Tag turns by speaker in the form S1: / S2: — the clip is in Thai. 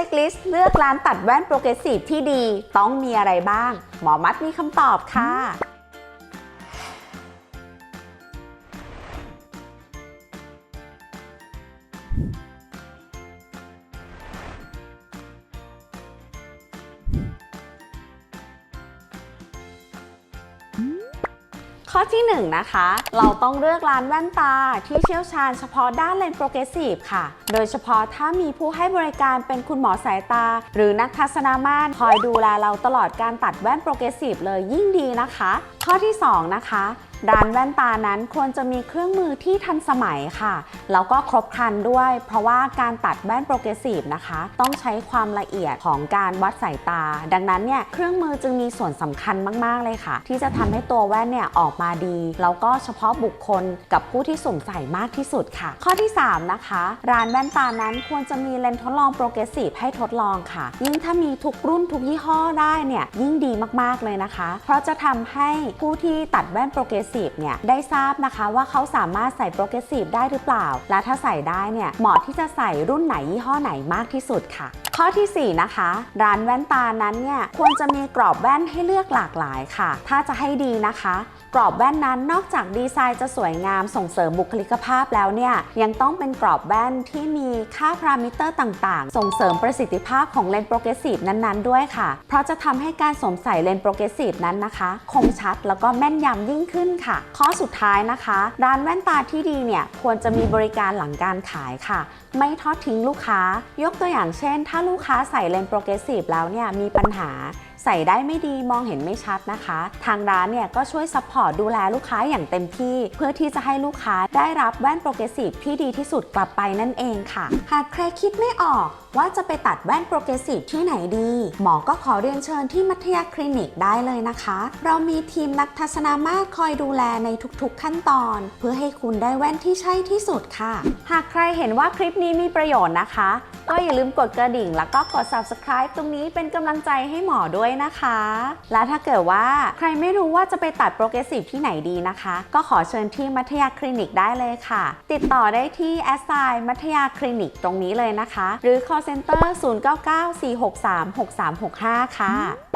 S1: ช็คลิสต์เลือกร้านตัดแว่นโปรเกรสซีฟที่ดีต้องมีอะไรบ้าง หมอมัดมีคำตอบค่ะ ข้อที่1นะคะ เราต้องเลือกร้านแว่นตาที่เชี่ยวชาญเฉพาะด้านเลนส์โปรเกรสซีฟค่ะ โดยเฉพาะถ้ามีผู้ให้บริการเป็นคุณหมอสายตา หรือนักทัศนามาตรคอยดูแลเราตลอดการตัดแว่นโปรเกรสซีฟเลยยิ่งดีนะคะ ข้อที่ 2 นะคะ ร้านแว่นตานั้นควรจะมีเครื่องมือที่ทันสมัยค่ะ แล้วก็ครบครันด้วย เพราะว่าการตัดแว่นโปรเกรสซีฟนะคะ ต้องใช้ความละเอียดของการวัดสายตา ดังนั้นเนี่ยเครื่องมือจึงมีส่วนสำคัญมาก ๆ เลยค่ะ ที่จะทำให้ตัวแว่นเนี่ยออกมาดี แล้วก็เฉพาะบุคคลกับผู้ที่สวมใส่มากที่สุดค่ะ ข้อที่ 3 นะคะ ร้านแว่นตานั้นควรจะมีเลนส์ทดลองโปรเกรสซีฟให้ทดลองค่ะ ยิ่งถ้ามีทุกรุ่นทุกยี่ห้อได้เนี่ยยิ่งดีมากๆเลยนะคะ เพราะจะทำให้ผู้ที่ตัดแว่นโปรเกรสซีฟเนี่ยได้ทราบนะคะว่าเขาสามารถใส่โปรเกรสซีฟได้หรือเปล่า และถ้าใส่ได้เนี่ยเหมาะที่จะใส่รุ่นไหนยี่ห้อไหนมากที่สุดค่ะ ข้อทีสี่ 4 นะคะ ร้านแว่นตานั้นเนี่ยควรจะมีกรอบแว่นให้เลือกหลากหลายค่ะ ถ้าจะให้ดีนะคะ กรอบแว่นนั้นนอกจากดีไซน์จะสวยงามส่งเสริมบุคลิกภาพแล้วเนี่ยยังต้องเป็นกรอบแว่นที่มีค่าพารามิเตอร์ต่างๆ ส่งเสริมประสิทธิภาพของเลนส์โปรเกรสซีฟนั้นๆ ด้วยค่ะ เพราะจะทำให้การสวมใส่เลนส์โปรเกรสซีฟนั้นนะคะ คมชัดแล้วก็แม่นยำยิ่งขึ้นค่ะ ข้อสุดท้ายนะคะ ร้านแว่นตาที่ดีเนี่ยควรจะมีบริการหลังการขายค่ะ ไม่ทอดทิ้งลูกค้า ยกตัวอย่างเช่น ถ้าลููกค้าใส่เลนส์โปรเกรสซีฟแล้วเนี่ยมีปัญหาใส่ได้ไม่ดีมองเห็นไม่ชัดนะคะ ทางร้านเนี่ยก็ช่วยซัพพอร์ตดูแลลูกค้าอย่างเต็มที่ เพื่อที่จะให้ลูกค้าได้รับแว่นโปรเกรสซีฟที่ดีที่สุดกลับไปนั่นเองค่ะ หากใครคิดไม่ออก ว่าจะไปตัดแว่นโปรเกรสซีฟที่ไหนดี หมอก็ขอเรียนเชิญที่มัธยาคลินิกได้เลยนะคะ เรามีทีมนักทัศนามาตรคอยดูแลในทุกๆขั้นตอน เพื่อให้คุณได้แว่นที่ใช่ที่สุดค่ะ หากใครเห็นว่าคลิปนี้มีประโยชน์นะคะ ก็อย่าลืมกดกระดิ่ง แล้วก็กด subscribe ตรงนี้เป็นกำลังใจให้หมอด้วยนะคะ และถ้าเกิดว่าใครไม่รู้ว่าจะไปตัดโปรเกรสซีฟที่ไหนดีนะคะ ก็ขอเชิญที่มัธยาคลินิกได้เลยค่ะ ติดต่อได้ที่แอสไซน์มัธยาคลินิกตรงนี้เลยนะคะ หรือ call Call Center 0994636365 ค่ะ